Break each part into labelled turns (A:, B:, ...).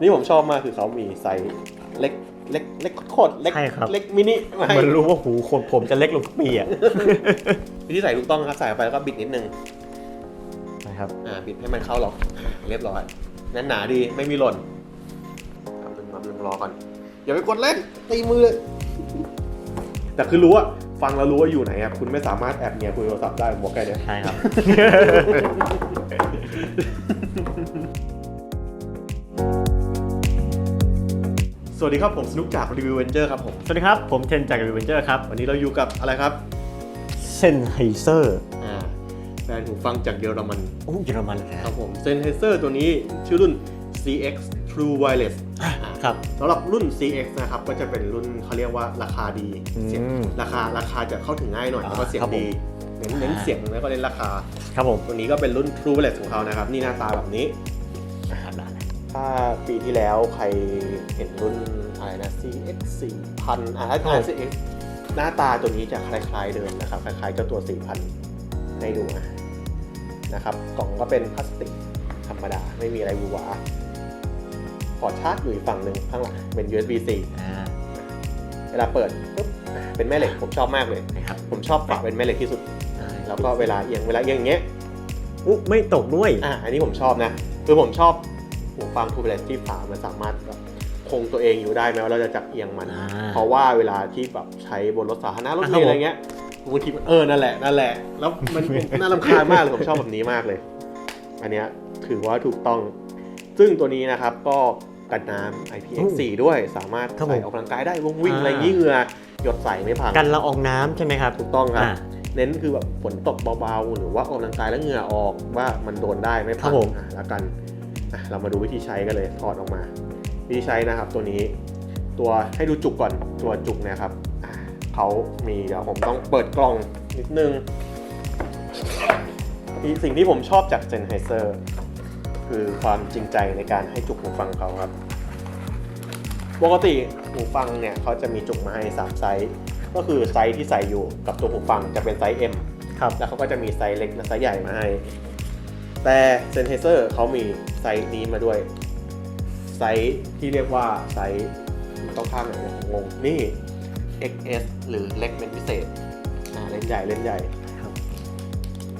A: นี่ผมชอบมากคือเขามีไซส์เล็กเล็กเล็กโคตรเล็ก
B: ใช่ครับ
A: เล็กมินิมาให้
B: มันรู้ว่าหูคนผมจะเล็กลงทุกปีอะ
A: วิธีใส่ถูกต้องครับใส่ไปแล้วก็บิดนิดนึง
B: นะครับ
A: อ่าบิดให้มันเข้าหรอกเรียบร้อยแน่นหนาดีไม่มีหล่นทำหนึ่งทำหนึ่งรอก่อนอย่าไปกดเล่นตีมือแต่คือรู้ว่าฟังแล้วรู้ว่าอยู่ไหนครับคุณไม่สามารถแอบเมียคุยโทรศัพท์ได้ผมบอกแค่เนี้ย
B: ใช่ครับ
A: สวัสดีครับผมสนุกจากรีวิวเวนเจอร์ครับผม
B: สวัสดีครับ ผมเทนจากรีเวนเจอร์ครับ
A: วันนี้เราอยู่กับอะไรครับ
B: เซนไฮเซอร์
A: อ่าแบรนด์หูฟังจากเยอรมัน
B: โอ้เยอรมันเลย
A: ค
B: ค
A: รั
B: รั
A: บบผมเซนเฮเซอร์ตัวนี้ชื่อรุ่น CX True Wireless
B: ครับ
A: สำหรับรุ่น CX นะครับก็จะเป็นรุ่นเขาเรียกว่าราคาดี
B: อืม
A: เสียงราคาราคาจะเข้าถึงง่ายหน่อย
B: อ่า
A: แล้วก็เสียง
B: ครับผม
A: ดีเน้นเน้น
B: อ่า
A: เสียงแล้วก็เน้นราคา
B: ครับผม
A: ตัวนี้ก็เป็นรุ่น True Wireless ของเขานะครับ นี่หน้าตาแบบนี้ ถ้าปีที่แล้วใครเห็นรุ่นอะไรนะ CX 4000อ่าถ้าอ่า CX หน้าตาตัวนี้จะคล้ายๆเดิมนะครับ คล้ายๆเจ้าตัว 4000 ให้ดูนะนะครับ กล่องก็เป็นพลาสติกธรรมดา ไม่มีอะไรหวือหวาพอร์ตชาร์จอยู่อีกฝั่งหนึ่งข้างหลังเป็น USB-C
B: อ่า
A: เวลาเปิดปุ๊บอ่าเป็นแม่เหล็กผมชอบมากเลย
B: นะครับ
A: ผมชอบฝาเป็นแม่เหล็กที่สุด
B: ได้
A: แล้วก็เวลาเอียงเวลาเอียงอย่างเงี้ย
B: อุ๊ไม่ตกด้วย
A: อะอันนี้ผมชอบนะ คือผมชอบ หูฟังทูเบลที่ฝามันสามารถแบบคงตัวเองอยู่ได้แม้ว่าเราจะจับเอียงมัน
B: อ่า
A: เพราะว่าเวลาที่แบบใช้บนรถสาธารณะรถเม
B: อะครับ
A: ล์อะไรเงี้ยบางทีมันเออนั่นแหละนั่นแหละ แล้วมัน น่ารำคาญมากเลยผมชอบแบบนี้มากเลย อันเนี้ยถือว่าถูกต้อง ซึ่งตัวนี้นะครับก็กันน้ำ IPX4 ด้วยสามารถ
B: ครับผม
A: ใส่ออกกำลังกายได้วงวิ่ง
B: อ่า
A: อะไรอย่างงี้เหงื่อหยดใส่ไม่พัง
B: กันละอองน้ำใช่ไหมครับ
A: ถูกต้องครับ
B: อ่า
A: เน้นคือแบบฝนตกเบาๆ หรือว่าออกกำลังกายแล้วเหงื่อออกว่ามันโดนได้ไม่
B: ครั
A: พั
B: บผม
A: อะแล้วกันอะ เรามาดูวิธีใช้กันเลยถอดออกมา วิธีใช้นะครับตัวนี้ตัวให้ดูจุกก่อนตัวจุกเนะครับอะเขามีเดี๋ยวผมต้องเปิดกล่องนิดนึงอีกสิ่งที่ผมชอบจาก Sennheiser คือความจริงใจในการให้จุกหูฟังเขาครับปกติหูฟังเนี่ยเขาจะมีจุกมาให้สามไซส์ก็คือไซส์ที่ใส่อยู่กับตัวหูฟังจะเป็นไซส์ M
B: ครับ
A: แล้วเขาก็จะมีไซส์เล็กและไซส์ใหญ่มาให้ แต่ Sennheiser เขามีไซส์นี้มาด้วย ไซส์ที่เรียกว่าไซส์ต้องข้ามไหนเนี่ยงงนี่ XS หรือเล็กเป็นพิเศษอ่าเล่นใหญ่เล่นใหญ่
B: ครับ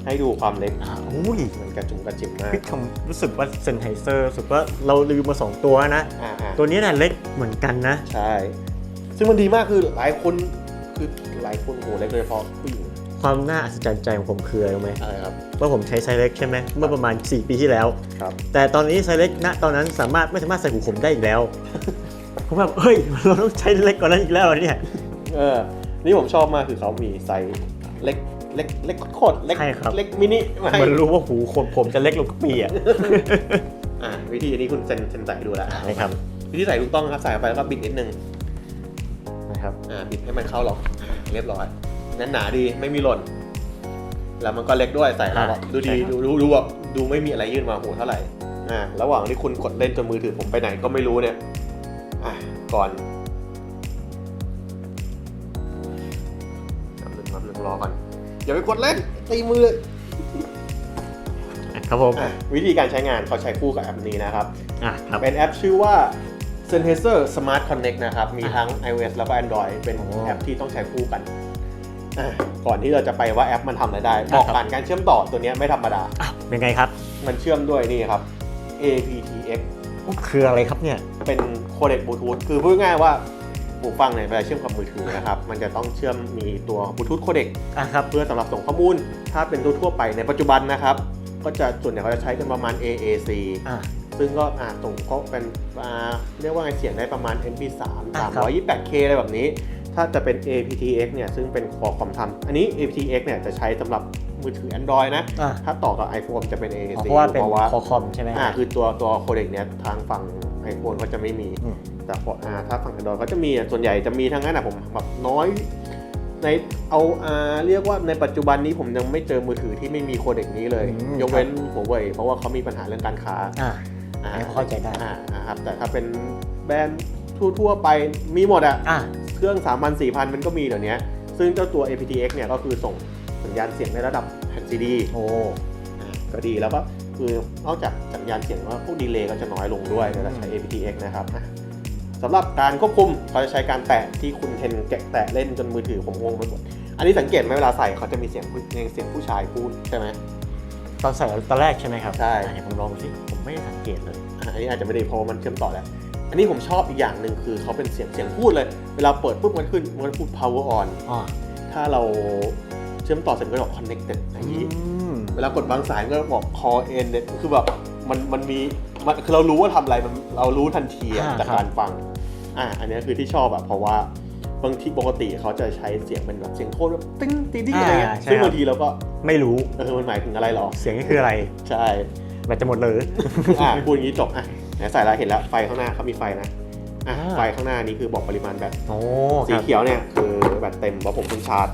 A: ให้ดูความเล็ก
B: อ่าอุ้ย
A: มันกระจุมกระจิบมาก
B: พี่ทำรู้สึกว่าเซนไฮเซอร์รู้สึกว่าเราลืมมาสองตัวนะ
A: อ่าอ่า
B: ตัวนี้น่ะเล็กเหมือนกันนะ
A: ใช่ ซึ่งมันดีมากคือหลายคนคือหลายคนโหเล็กโดยเฉพาะผู้หญิง
B: ความน่าอัศจรรย์ใจของผมคืออะไรรู้ไหม
A: อะไรครับ
B: ว่าผมใช้ไซส์เล็กใช่ไหมเมื่อประมาณ 4 ปีที่แล้ว
A: ครับ
B: แต่ตอนนี้ไซส์เล็กณตอนนั้นสามารถไม่สามารถใส่หูผมได้อีกแล้ว ผมแบบเฮ้ยเราต้องใช้เล็กกว่านั้นอีกแล้วเหรอเนี่ย
A: เออ นี่ผมชอบมากคือเขามีไซส์เล็กเล็กเล็กโคตรเล็ก
B: ใช่ครับ
A: เล็กมินิมาให้
B: มันรู้ว่าหูคนผมจะเล็กลงทุกปีอะ
A: อ่าวิธีนี้คุณเซนเซนใส่ดูแล้ว
B: นะครับ
A: วิธีใส่ถูกต้องครับใส่ไปแล้วก็บิดนิดนึง
B: นะครับ
A: อ่าบิดให้มันเข้าหรอกเรียบร้อย แน่นหนาดีไม่มีหล่น แล้วมันก็เล็กด้วยใส่แล้วก็
B: อ่า
A: ดูดี
B: ใช่ครับ
A: ดูดูดูแบบดูไม่มีอะไรยื่นมาหูเท่าไหร่อ่าระหว่างที่คุณกดเล่นจนมือถือผมไปไหนก็ไม่รู้เนี่ยอะก่อนนับหนึ่งนับหนึ่งรอก่อนอย่าไปกดเล่นตีมือ
B: ครับผม
A: อะวิธีการใช้งานเขาใช้คู่กับแอปนี้นะครับ
B: อะครับ
A: เป็นแอปชื่อว่า Sennheiser Smart Connect นะครับ มี
B: อะ
A: ทั้ง iOS แล้วก็ Android เป็น
B: โอ้
A: แอปที่ต้องใช้คู่กันอะ ก่อนที่เราจะไปว่าแอปมันทำอะไรได้
B: อะ
A: บอก
B: ครับ
A: ผ่านการเชื่อมต่อตัวเนี้ยไม่ธรรมดา
B: อะยังไงครับ
A: มันเชื่อมด้วยนี่ครับ aptX
B: คืออะไรครับเนี่ย
A: เป็นโคเด็กบลูทูธคือพูดง่ายๆว่าหูฟังเนี่ยเวลาเชื่อมกับมือถือนะครับ มันจะต้องเชื่อมมีตัวบลูทูธโคเด็ก
B: อะครับ
A: เพื่อสำหรับส่งข้อมูล ถ้าเป็นทั่วๆไปในปัจจุบันนะครับ ก็จะส่วนใหญ่เขาจะใช้กันประมาณ AAC
B: อะ
A: ซึ่งก็อ่าส่งก็เป็นอ่าเรียกว่าไงเสียงได้ประมาณ MP3
B: อ่าครับ
A: 328K อะไรแบบนี้ ถ้าจะเป็น aptX เนี่ยซึ่งเป็นคอคอมทำอันนี้ aptX เนี่ยจะใช้สำหรับมือถือ Android นะ
B: อะ
A: ถ้าต่อกับ iPhone จะเป็น
B: อ๋อ
A: AAC
B: เพราะว่าเป็น
A: เพราะว่า
B: คอคอมใช่ไหม
A: อ่าคือตัวตัวโคเด็กเนี่ยทางฝั่ง iPhone ก็จะไม่มี
B: อืม
A: แต่พออ่าถ้าฝั่ง Android ก็จะมีอะส่วนใหญ่จะมีทั้งนั้นนะผมแบบน้อย ในเอาอ่าเรียกว่าในปัจจุบันนี้ผมยังไม่เจอมือถือที่ไม่มีโคเด็กนี้เลย
B: อืม
A: ยกเว้นหัวเว่ยเพราะว่าเขามีปัญหาเรื่องการค้า
B: อะ
A: อ่า
B: เข้าใจได้
A: อ่านะครับแต่ถ้าเป็นแบรนด์ทั่วๆไปมีหมดอะ
B: อะ
A: เครื่อง 3 0 0 4 0 0 มันก็มีเดี๋ยวนี้ซึ่งเจ้าตัว aptX เนี่ยก็คือส่งสัญญาณเสียงในระดับแผ่นซีดี
B: โอ้
A: ก็ดีแล้วก็คือนอกจากสัญญาณเสียงว่าพวกดีเลย์ก็จะน้อยลงด้วยเวลาใช้ aptX นะครับอะสำหรับการควบคุมเขาจะใช้การแตะที่คุณเทนแกะแตะเล่นจนมือถือผมงงไปหมดอันนี้สังเกตไหมเวลาใส่เขาจะมีเสียงผู้เสียงผู้ชายพูดใช่ไหม
B: ตอนใส่ตอนแรกใช่ไหมครับ
A: ใช่
B: อะเดี๋ยวผมลองดูสิผมไม่ได้สังเกตเลย
A: อะอันนี้อาจจะไม่ได้เพราะว่ามันเชื่อมต่อแล้ว อันนี้ผมชอบอีกอย่างหนึ่งคือเขาเป็นเสียงเสียงพูดเลย เวลาเปิดปุ๊บมันขึ้นมันพูด power on
B: อ๋อ
A: ถ้าเราเชื่อมต่อเสร็จมันก็บอก connected อย่างนี้
B: อืม
A: เวลากดวางสายมันก็บอก call end เนี่ยคือแบบมันมันมีมันคือเรารู้ว่าทำอะไรมันเรารู้ทันทีอะ
B: อ่า
A: จาก
B: ครับ
A: การฟังอะอันนี้คือที่ชอบอะเพราะว่าบางทีปกติเขาจะใช้เสียงเป็นแบบเสียงโทนแบบติ้งติ้งติ้งอะไรเงี้ย
B: อ่าใช่
A: ซึ่ง
B: ครับ
A: บางทีเราก็
B: ไม่รู้
A: เออมันหมายถึงอะไรหรอ
B: เสียงนี่คืออะไร
A: ใช่
B: แบตจะหมดเลย
A: อะพูดอย่างนี้จบอะ ไหนใส่แล้วเห็นแล้วไฟข้างหน้าเขามีไฟนะอะ
B: อ่า
A: ไฟข้างหน้านี้คือบอกปริมาณแบต
B: โอ้
A: สีเขียวเนี่ยคือแบตเต็มเพราะผมเพิ่งชาร์จ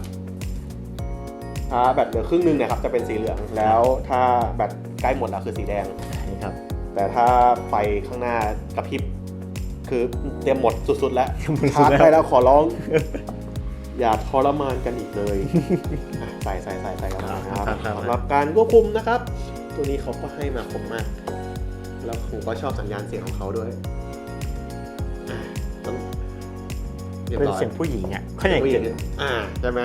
A: ถ้าแบตเหลือครึ่งหนึงเนี่ยครับจะเป็นสีเหลืองแล้วถ้าแบตใกล้หมดแล้วคือสีแดง
B: นี่ครับ
A: แต่ถ้าไฟข้างหน้ากระพริบคือเตรียมหมดสุดๆแล้ว
B: หมดสุ
A: ชา
B: ด
A: ร์จ
B: แล้ว
A: ไปแล้วขอร้อง อย่าทรมานกันอีกเลยอะใส่ใส่ใส่ใส่กันมานะครับ
B: ครับครับ
A: สำหรับการควบคุมนะครับ ตัวนี้เขาก็ให้มาคมมาก แล้วผมก็ชอบสัญญาณเสียงของเขาด้วยอะต้องรียบ
B: เป็น
A: ร้อย
B: เสียงผู้หญิงอะเขาอย่าง
A: ผู้ห
B: เก่
A: ญิ
B: ง
A: งอ่าใช่ไหม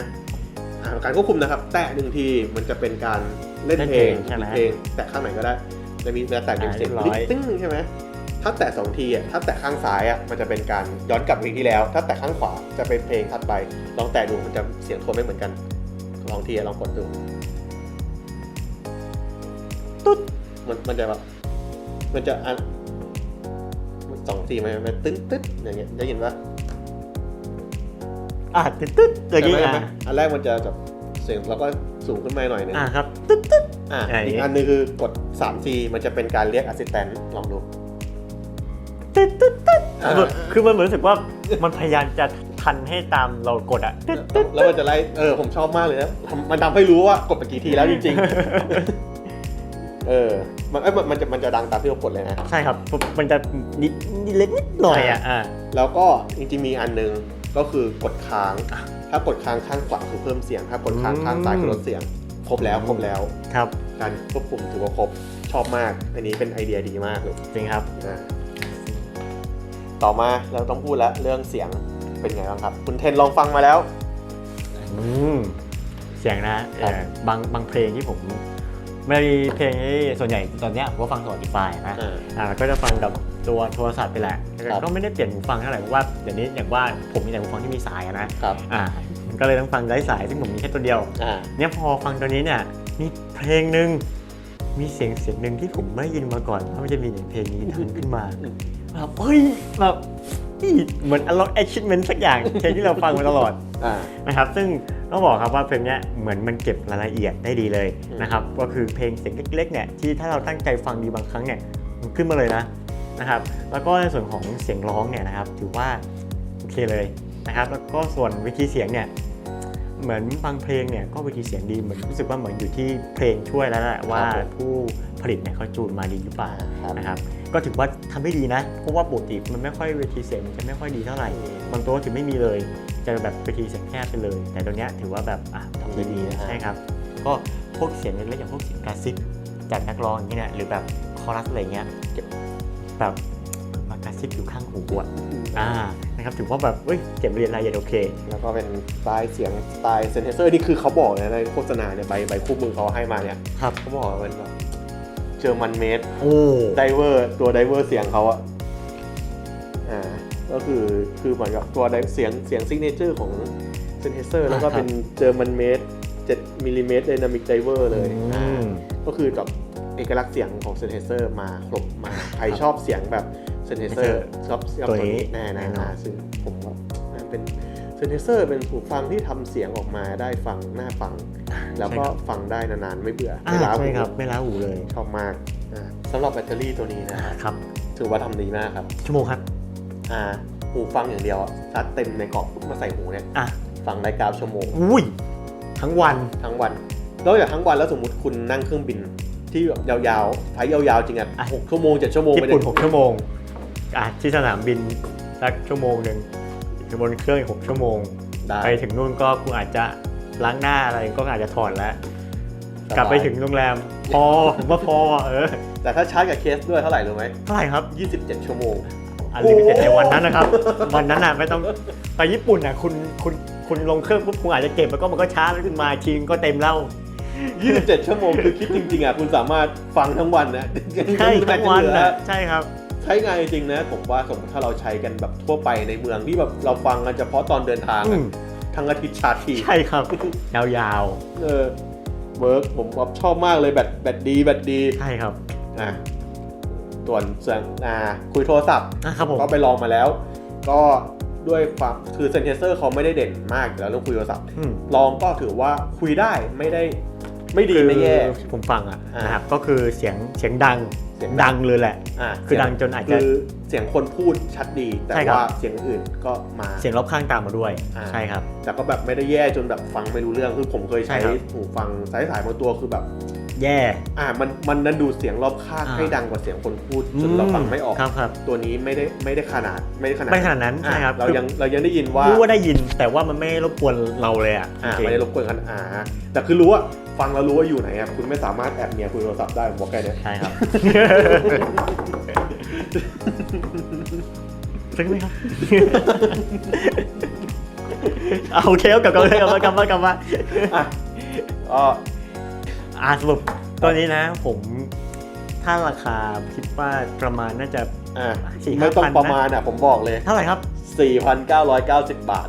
A: อ่าการควบคุมนะครับ แตะหนึ่งทีมันจะเป็นการเล่นเพลง
B: เล่นเพลงใช่ไหม
A: เพลงแตะข้างไหนก็ได้จะมีเวลาแตะเป็นเสียง
B: อ่าเรียบร้อย
A: ตึ้งใช่ไหมถ้าแตะสองทีอะถ้าแตะข้างซ้ายอะมันจะเป็นการย้อนกลับเพลงที่แล้ว ถ้าแตะข้างขวาจะเป็นเพลงถัดไปลองแตะดูมันจะเสียงโทนไม่เหมือนกันลองทีอะลองกดดูตุ๊ดมันมันจะแบบ มันจะอันสองทีมันมันตึ้งตึ๊ดอย่างเงี้ยได้ยินปะ
B: อะตึ๊ดตึ๊ดอย่างงี้
A: ใช่ไหม
B: อะ
A: อันแรกมันจะแบบเสียงแล้วก็สูงขึ้นมาหน่อยนึง
B: อะครับ ตึ๊ดตึ๊ด
A: อะ
B: อะ
A: อีกอันหนึงคือกด 3G มันจะเป็นการเรียก assistant ลองดู
B: ตึ๊ดตึ๊ดตึ๊ด
A: อ่า
B: คือมันเหมือนรู้สึกว่ามันพยายามจะทันให้ตามเรากดอะตึ๊ดตึ๊ด
A: แล้วมันจะไล่เออผมชอบมากเลยนะทำมันทำให้รู้ว่ากดไปกี่ทีแล้วจริงๆ เออ มันเอ้ยมันมันจะมันจะดังตามที่เรากดเลยนะ
B: ใช่ครับมันจะนิดนิดเล็กนิดหน่อยอะอะ
A: แล้วก็จริงๆมีอันหนึงก็คือกดค้าง ถ้ากดค้างข้างขวาคือเพิ่มเสียง ถ้ากดค้างข้างซ้ายคือลดเสียง ครบแล้วครบแล้ว
B: ครับ
A: การควบคุมถือว่าครบชอบมาก อันนี้เป็นไอเดียดีมากเลย
B: จริงครับ
A: อะต่อมาเราต้องพูดแล้วเรื่องเสียงเป็นไงบ้างครับ คุณเทนลองฟังมาแล้ว
B: อืมเสียงนะเออบางบางเพลงที่ผม ไม่ได้เพลงที่ส่วนใหญ่ตอนเนี้ยผมก็ฟัง Spotify นะ
A: อ่า
B: อ่าก็จะฟังกับตัวโทรศัพท์ไปแหละแต่
A: ครับ
B: ก็ไม่ได้เปลี่ยนหูฟังเท่าไหร่เพราะว่าเดี๋ยวนี้อย่างว่าผมมีแต่หูฟังที่มีสายอะนะครับอ่าก็เลยต้องฟังไร้สายซึ่งผมมีแค่ตัวเดียว
A: อ่า
B: เนี่ยพอฟังตัวนี้เนี่ยมีเพลงหนึ่งมีเสียงเสียงหนึ่งที่ผมไม่ได้ยินมาก่อนว่ามันจะมีหนึ่งเพลงนี้ดังขึ้นมาแบบเฮ้ยแบบนี่ เหมือน unlock achievement สักอย่างเพลงที่เราฟังมาตลอด
A: อ่า
B: นะครับ ซึ่งต้องบอกครับว่าเพลงเนี้ยเหมือนมันเก็บรายละเอียดได้ดีเลย
A: อืม
B: นะครับก็คือเพลงเสียงเล็กๆเนี่ยที่ถ้าเราตั้งใจฟังดีบางครั้งเนี่ยมันขึ้นมาเลยนะนะครับแล้วก็ในส่วนของเสียงร้องเนี่ยนะครับถือว่าโอเคเลยนะครับแล้วก็ส่วนวิธีเสียงเนี่ย เหมือนบางเพลงเนี่ยก็วิธีเสียงดีเหมือนรู้สึกว่าเหมือนอยู่ที่เพลงช่วยแล้วแหละว่าผู้ผลิตเนี่ยเขาจูนมาดีหรือเปล่า
A: ครับ
B: นะครับก็ถือว่าทำได้ดีนะเพราะว่าปกติมันไม่ค่อยเวทีเสียงมันจะไม่ค่อยดีเท่าไหร่บางตัวก็ถือไม่มีเลย จะแบบเวทีเสียงแคบไปเลย แต่ตัวเนี้ยถือว่าแบบอะทำได้ดี
A: ดีนะฮะ
B: ใช่ครับ ก็พวกเสียงเล็กๆอย่างพวกเสียงกระซิบจากนักร้องอย่างเงี้ยหรือแบบคอรัสอะไรเงี้ยแบบมากระซิบอยู่ข้างหูอะอ่า นะครับถือว่าแบบเอ้ยเก็บเรียนรายละเอียดโอเค
A: แล้วก็เป็นสไตล์เสียงสไตล์เซนเทเซอร์นี่คือเขาบอกนะในโฆษณาเนี่ยใบใบคู่มือเขาให้มาเนี่ย
B: ครับ
A: เขาบอกว่ามันแบบเจอมันเมด
B: โอ้
A: ไดเวอร์ตัวไดเวอร์เสียงเขาอะอ่าก็คือคือเหมือนกับตัว di- เสียงเสียงซิกเนเจอร์ของเซนเทเซอร์แล้วก็เป็นเจอมันเมด7มิลลิเมตรไดนามิกไดเวอร์เลย
B: อื
A: อ่ามก็คือแบบเอกลักษณ์เสียงของเซนเทเซอร์มาครบมาใครชอบเสียงแบบเซนเทเซอร์ชอบชอบ
B: ตัว
A: ตัว
B: นี้
A: นี้แน่
B: แน่
A: ๆ
B: นอน
A: นะซึ่งผมว่าน่าเป็นเซนเทเซอร์เป็นหูฟังที่ทำเสียงออกมาได้ฟังน่าฟัง แล้วก็
B: ใช่ครับ
A: ฟังได้นานๆไม่เบื่อ
B: อ่า
A: ไม่ล้า
B: ใช่
A: หู
B: ครับไม่ล้าหูเลย
A: ชอบมากอ่าสำหรับแบตเตอรี่ตัวนี้นะครับ
B: ครับ
A: ถือว่าทำดีมากครับ
B: ชั่วโมงครับ
A: อ่าหูฟังอย่างเดียวอะชาร์จเต็มในกรอบปุ๊บมาใส่หูเนี่ย
B: อะ
A: ฟังได้เก้าชั่วโมง
B: อุ้ยทั้งวัน
A: ทั้งวันนอกจากทั้งวันแล้วสมมติคุณนั่งเครื่องบินที่แบบยาวๆไฟล์ยาวๆจริงอะ
B: อะ
A: หกชั่วโมงเจ็ดชั่วโมง
B: ญี่
A: ไม่ได้
B: ปุ่น6ชั่วโมง อะที่สนามบินสักชั่วโมงหนึ่งอยู่บนเครื่องอีก6ชั่วโมง
A: ได้
B: ไปถึงนู่นก็คุณอาจจะล้างหน้าอะไรก็อาจจะถอดแล้ว กลับไปถึงโรงแรม พอผมว่าพอเออ
A: แต่ถ้าชาร์จกับเคสด้วยเท่าไหร่รู้ไหม
B: เท่าไหร่ครับ
A: 27 ชั่วโมง
B: อันลิมิเต็ดในวันนั้นนะครับ วันนั้นน่ะไม่ต้องไปญี่ปุ่นน่ะคุณคุณคุณลงเครื่องปุ๊บคุณอาจจะเก็บแล้วก็มันก็ช้าแล้วขึ้นมาทีก็เต็มแล้ว
A: 27 ชั่วโมงคือคิดจริงๆอะคุณสามารถฟังทั้งวันนะ
B: ใช่ทั้งวัน
A: เหลือ
B: น่ะใช่ครับ
A: ใช้งานจริงๆนะ ผมว่าสมมติถ้าเราใช้กันแบบทั่วไปในเมืองที่แบบเราฟังกันเฉพาะตอนเดินทาง
B: อื
A: อะ
B: ม
A: ทั้งอาทิตย์ชาร์จที
B: ใช่ครับ ยาว
A: เออเวิร์กผมว่าชอบมากเลยแบตแบตดีแบตดี
B: ๆใช่ครับ
A: อะส่วนเสียงอ่าคุยโทรศัพท์
B: อะครับผม
A: ก็ไปลองมาแล้ว ก็ด้วยความคือเซนเทเซอร์เขาไม่ได้เด่นมากอยู่แล้วเรื่องคุยโทรศัพท์
B: อืม
A: ลองก็ถือว่าคุยได้ไม่ได้ไม่ดี
B: คือ
A: ไม่แย่
B: ผมฟังอะ
A: อ่าน
B: นะครับก็คือเสียงเสียงดัง
A: เสียงดั
B: ดั
A: ง
B: งเลยแหละ
A: อะ
B: คือดังจนอาจจะ
A: คือเสียงคนพูดชัดดี แต่
B: ใช่ครับ
A: ว่าเสียงอื่นก็มา
B: เสียงรอบข้างตามมาด้วย
A: อ่า
B: ใช่ครับ
A: แต่ก็แบบไม่ได้แย่จนแบบฟังไม่รู้เรื่องคือผมเคยใช้
B: ใช่ครับ
A: หูฟังสายสายบางตัวคือแบบ
B: แย่
A: อ่ามันมันนั้นดูเสียงรอบข้าง
B: อ่า
A: ให้ดังกว่าเสียงคนพูดจนเราฟังไม่ออก
B: ครับครับ
A: ตัวนี้ไม่ได้ไม่ได้ขนาดไม่ได้ขนาด
B: ไม่ขนาดนั้น
A: อะ
B: ใช่ครับ
A: เรายังเรายังได้ยินว่า
B: รู้ว่าได้ยินแต่ว่ามันไม่รบกวนเราเลยอะ
A: อ่า
B: จริงๆ
A: ไม่ได้รบกวนกันอ่าแต่คือรู้ว่า ฟังแล้วรู้ว่าอยู่ไหนอะคุณไม่สามารถแอบเมียคุยโทรศัพท์ได้ผมบอกแค่เนี้ย
B: ใช่ครับ ซึ้งไหมครับ เอาโอเคเอากลับกลับกลับมากลับมากลับมา
A: อะก็
B: อ่าสรุปตัวนี้นะ ผมถ้าราคาคิดว่าประมาณน่าจะ
A: อะ
B: สี่ห้า
A: ไม่ต้อง
B: พันนะ
A: ประมาณอะผมบอกเลย
B: เท่าไหร่ครับ
A: 4,990 บาท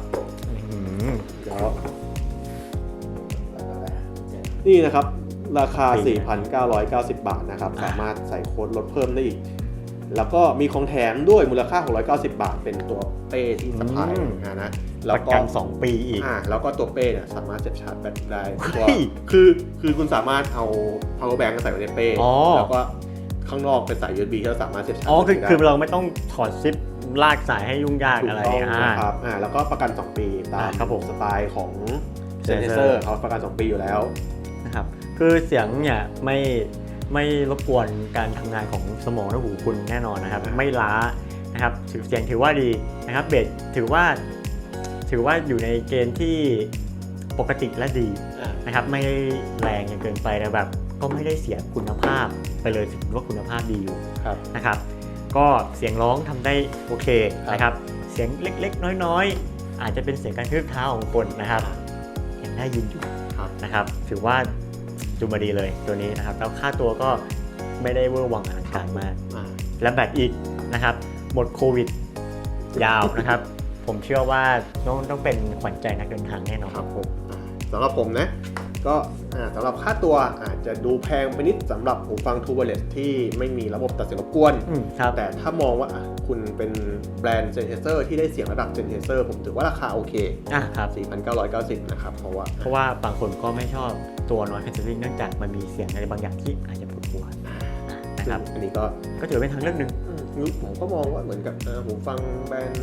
A: นี่นะครับ ราคา
B: สี่
A: 4,990 บาทนะครับ
B: อ่า
A: สามารถใส่โค้ดลดเพิ่มได้อีก แล้วก็มีของแถมด้วยมูลค่า 690 บาท เป็นตัวเป้ที่สะพายนะนะ
B: ป
A: แล้ว
B: ระ
A: ก็
B: กัน2ปีอีก
A: อ่าแล้วก็ตัวเป้เนี่ยสามารถเสียบชาร์จแบตได้
B: เฮ้
A: ตัวยคือคือคุณสามารถเอา power bank ใส่ไว้ในเป้
B: อ๋อ
A: แล้วก็ข้างนอกเป็นสาย USB ที่เราสามารถเสียบชาร์จ
B: อ๋อคือ
A: ได้
B: คือเราไม่ต้องถอดซิปลากสายให้ยุ่งยาก
A: ถู
B: อะไร
A: กต้อง
B: อ่า
A: นะครับอ่าแล้วก็ประกัน 2 ปีตาม
B: อ่าครับผม
A: สไตล์ของเซ
B: Sennheiser
A: นเซอร์เขาประกัน 2 ปีอยู่แล้ว
B: นะ ครับคือเสียงเนี่ยไม่ไม่รบกวนการทำงานของสมองและหูคุณแน่นอนนะครับ
A: อ่า
B: ไม่ล้านะครับถือเสียงถือว่าดีนะครับเบสถือว่าถือว่าอยู่ในเกณฑ์ที่ปกติและดี
A: อ่า
B: นะครับ ไม่แรงจนเกินไปแต่แบบ ก็ไม่ได้เสียคุณภาพไปเลยถือว่าคุณภาพดีอยู่
A: ครับ
B: นะครับ ก็เสียงร้องทำได้โอเค
A: ครับ
B: นะครับ เสียงเล็กๆ น้อยๆ อาจจะเป็นเสียงการคืบเท้าของคนนะครับยังได้ยินอยู่
A: ครับ
B: นะครับ ถือว่า จูมาดีเลยตัวนี้นะครับแล้วค่าตัวก็ไม่ได้เวอร์วังอลังการมาก
A: อ่า
B: และแบตอีกนะครับหมดโควิด ยาวนะครับ ผมเชื่อว่าต้องต้องเป็นขวัญใจนักเดินทางแน่นอน
A: ครับผม อ่าสำหรับผมนะก็อ่าสำหรับค่าตัวอาจจะดูแพงไปนิดสำหรับหูฟัง True Wireless ที่ไม่มีระบบตัดเสียงรบกวน
B: อืมครับ
A: แต่ถ้ามองว่าอะ คุณเป็นแบรนด์เซนเทเซอร์ที่ได้เสียงระดับเซนเทเซอร์ผมถือว่าราคาโอเค
B: อะครับ
A: 4,990 นะครับ เพราะว่า
B: เพราะว่าบางคนก็ไม่ชอบตัว noise cancelling เนื่องจากมันมีเสียงอะไรบางอย่างที่อาจจะปวดหัวนะครับ
A: อันนี้ก็
B: ก็ถือเป็นทางเลือกหนึ่ง
A: อืมผมก็มองว่าเหมือนกับเอ่อหูฟังแบรนด์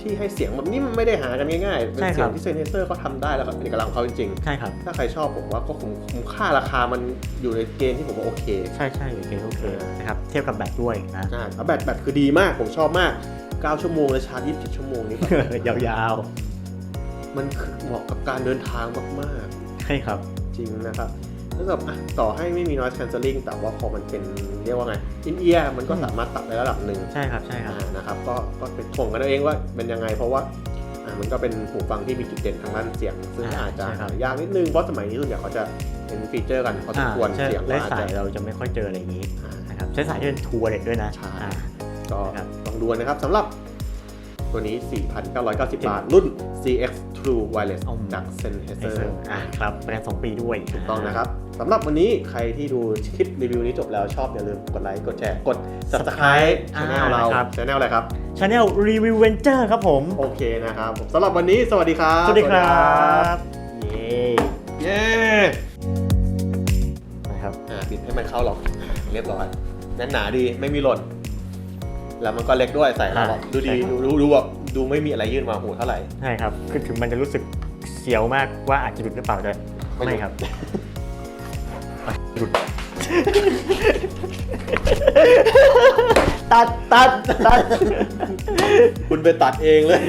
A: ที่ให้เสียงแบบนี้มันไม่ได้หากันง่ายๆเป็นเสียงที่เซนเทเซอร์เขาทำได้แล้วก็เป็นเอกลักษณ์ของเขาจริง
B: ใช่ครับ
A: ๆถ้าใครชอบผมว่าก็คุ้มคุ้มค่าราคามันอยู่ในเกณฑ์ที่ผมว่าโอเค
B: ใช่ใช่โอเคโอเคนะครับเทียบกับแบตด้วยนะ
A: ใช่แล้วแบตแบตคือดีมากผมชอบมาก 9 ชั่วโมงและชาร์จ27ชั่วโมงนี้แบบ
B: ยาว
A: มันคือเหมาะกับการเดินทางมาก
B: ๆใช่ครับ
A: ๆจริงนะครับ แล้วแบบอะต่อให้ไม่มี noise cancelling แต่ว่าพอมันเป็นเรียกว่าไง in ear มันก็
B: อืม
A: สามารถตัดได้ระดับหนึ่ง
B: ใช่ครับใช่ครับ
A: อ่านะครับก็ก็ไปถ่วงกันเอาเองว่าเป็นยังไงเพราะว่าอ่ามันก็เป็นหูฟังที่มีจุดเด่นทางด้านเสียง ซึ่ง
B: อ่า
A: อาจจะ
B: ใช่ครับ
A: หายากนิดนึงเพราะสมัยนี้ส่วนใหญ่เขาจะเป็นฟีเจอร์กันพอสม
B: อ่า
A: ควร
B: ใช่
A: เสียง
B: และ
A: ก็อาจ
B: สา
A: จะ
B: ยเราจะไม่ค่อยเจออะไรอย่างนี้
A: อ่า
B: นะครับใช้สายที่เป็นทัวร์เด็ดด้วยนะ
A: ใช่
B: อ่า
A: ก็
B: ครับ
A: ลองดูนะครับสำหรับตัวนี้ 4,990 บาท รุ่น CX True Wireless
B: อืม
A: จาก
B: ไอ
A: Sennheiser
B: เซอร์อะครับประกันสองปีด้วย
A: ถูกต้องนะครับสำหรับวันนี้ใครที่ดูคลิปรีวิวนี้จบแล้วชอบอย่าลืมกดไลค์กดแชร์กด subscribe
B: อ่า
A: ช anel เรา
B: ครับ
A: ช anel อะไรครับ
B: ชาแนลรีวิวเวนเจอร์ครับผม
A: โอเคนะครับผมสำหรับวันนี้สวัสดีครับ
B: สวัสดีครับเย้
A: เย้
B: นะครับ
A: อ่าปิดให้มันเข้าหรอกเรียบร้อยแน่นหนาดีไม่มีหล่นแล้วมันก็เล็กด้วยใส่แล้วแบบดูดีดูดูดูแบบ ดูไม่มีอะไรยื่นมาหูเท่าไหร่
B: ใช่ครับคือถึงมันจะรู้สึกเสียวมากว่าอาจจะหลุดหรือเปล่าแต่
A: ไม่หลุด
B: ไม่ครับหลุดตัดตัดตัด
A: คุณไปตัดเองเลย